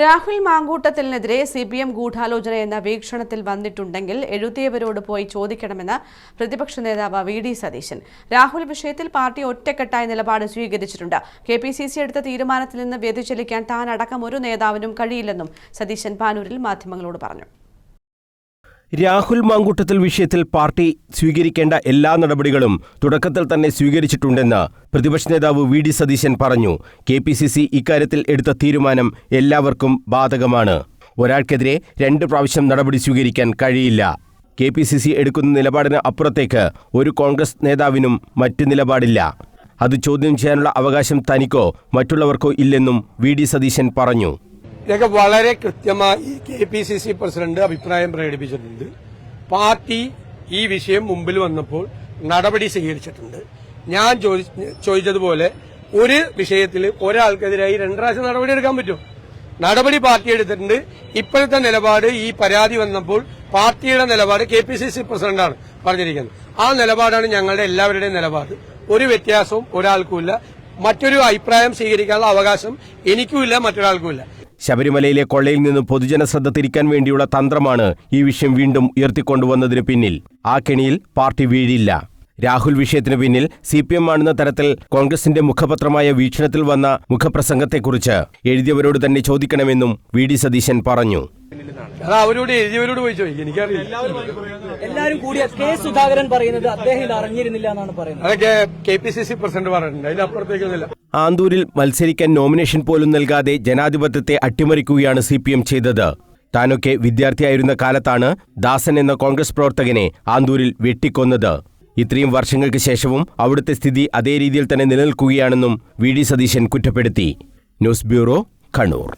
രാഹുൽ മാങ്കൂട്ടത്തിനെതിരെ C P M ഗൂഢാലോചന എന്ന വീക്ഷണത്തിൽ വന്നിട്ടുണ്ടെങ്കിൽ എഴുതിയവരോട് പോയി ചോദിക്കണമെന്ന് പ്രതിപക്ഷ നേതാവ് വി ഡി സതീശൻ. രാഹുൽ വിഷയത്തിൽ പാർട്ടി ഒറ്റക്കെട്ടായ നിലപാട് സ്വീകരിച്ചിട്ടുണ്ട്. കെ പി സി സി എടുത്ത തീരുമാനത്തിൽ നിന്ന് വ്യതിചലിക്കാൻ താൻ അടക്കം ഒരു നേതാവിനും കഴിയില്ലെന്നും സതീശൻ പാനൂരിൽ മാധ്യമങ്ങളോട് പറഞ്ഞു. രാഹുൽ മാങ്കൂട്ടത്തിൽ വിഷയത്തിൽ പാർട്ടി സ്വീകരിക്കേണ്ട എല്ലാ നടപടികളും തുടക്കത്തിൽ തന്നെ സ്വീകരിച്ചിട്ടുണ്ടെന്ന് പ്രതിപക്ഷ നേതാവ് വി ഡി സതീശൻ പറഞ്ഞു. കെ പി സി സി ഇക്കാര്യത്തിൽ എടുത്ത തീരുമാനം എല്ലാവർക്കും ബാധകമാണ്. ഒരാൾക്കെതിരെ രണ്ട് പ്രാവശ്യം നടപടി സ്വീകരിക്കാൻ കഴിയില്ല. കെ പി സി സി എടുക്കുന്ന നിലപാടിന് അപ്പുറത്തേക്ക് ഒരു കോൺഗ്രസ് നേതാവിനും മറ്റ് നിലപാടില്ല. അത് ചോദ്യം ചെയ്യാനുള്ള അവകാശം തനിക്കോ മറ്റുള്ളവർക്കോ ഇല്ലെന്നും വി ഡി സതീശൻ പറഞ്ഞു. ഇതൊക്കെ വളരെ കൃത്യമായി K P C C president അഭിപ്രായം പ്രകടിപ്പിച്ചിട്ടുണ്ട്. പാർട്ടി ഈ വിഷയം മുമ്പിൽ വന്നപ്പോൾ നടപടി സ്വീകരിച്ചിട്ടുണ്ട്. ഞാൻ ചോദിച്ചതുപോലെ ഒരു വിഷയത്തിൽ ഒരാൾക്കെതിരായി രണ്ട് പ്രാവശ്യം നടപടി എടുക്കാൻ പറ്റും. നടപടി പാർട്ടി എടുത്തിട്ടുണ്ട്. ഇപ്പോഴത്തെ നിലപാട് ഈ പരാതി വന്നപ്പോൾ പാർട്ടിയുടെ നിലപാട് കെ പി സി സി പ്രസിഡന്റാണ് പറഞ്ഞിരിക്കുന്നത്. ആ നിലപാടാണ് ഞങ്ങളുടെ എല്ലാവരുടെയും നിലപാട്. ഒരു വ്യത്യാസവും ഒരാൾക്കുമില്ല. മറ്റൊരു അഭിപ്രായം സ്വീകരിക്കാനുള്ള അവകാശം എനിക്കുമില്ല മറ്റൊരാൾക്കുമില്ല. ശബരിമലയിലെ കൊള്ളയിൽ നിന്ന് പൊതുജന ശ്രദ്ധ തിരിക്കാൻ വേണ്ടിയുള്ള തന്ത്രമാണ് ഈ വിഷയം വീണ്ടും ഉയർത്തിക്കൊണ്ടുവന്നതിന് പിന്നിൽ. ആ കെണിയിൽ പാർട്ടി വീഴില്ല. രാഹുൽ വിഷയത്തിന് പിന്നിൽ സി പി എം ആണെന്ന തരത്തിൽ കോൺഗ്രസിന്റെ മുഖപത്രമായ വീക്ഷണത്തിൽ വന്ന മുഖപ്രസംഗത്തെക്കുറിച്ച് എഴുതിയവരോട് തന്നെ ചോദിക്കണമെന്നും വി ഡി സതീശൻ പറഞ്ഞു. അത് അവരോട് എഴുതിയവരോട് പോയി ചോദിക്കും എനിക്കറിയില്ല. എല്ലാവരും കൂടി കെ സുധാകരൻ പറയുന്നത് അദ്ദേഹം ഇത് അറിഞ്ഞിരുന്നില്ല എന്നാണ് പറയുന്നത്. അതൊക്കെ K P C C president പറഞ്ഞിട്ടുണ്ട്. അതിനപ്പുറത്തേക്കൊന്നുമില്ല ആന്തൂരിൽ മത്സരിക്കാൻ നോമിനേഷൻ പോലും നൽകാതെ ജനാധിപത്യത്തെ അട്ടിമറിക്കുകയാണ് സി പി എം ചെയ്തത്. താനൊക്കെ വിദ്യാർത്ഥിയായിരുന്ന കാലത്താണ് ദാസൻ എന്ന കോൺഗ്രസ് പ്രവർത്തകനെ ആന്തൂരിൽ വെട്ടിക്കൊന്നത്. ഇത്രയും വർഷങ്ങൾക്ക് ശേഷവും അവിടുത്തെ സ്ഥിതി അതേ രീതിയിൽ തന്നെ നിലനിൽക്കുകയാണെന്നും വി ഡി സതീശൻ കുറ്റപ്പെടുത്തി. News bureau Kannur.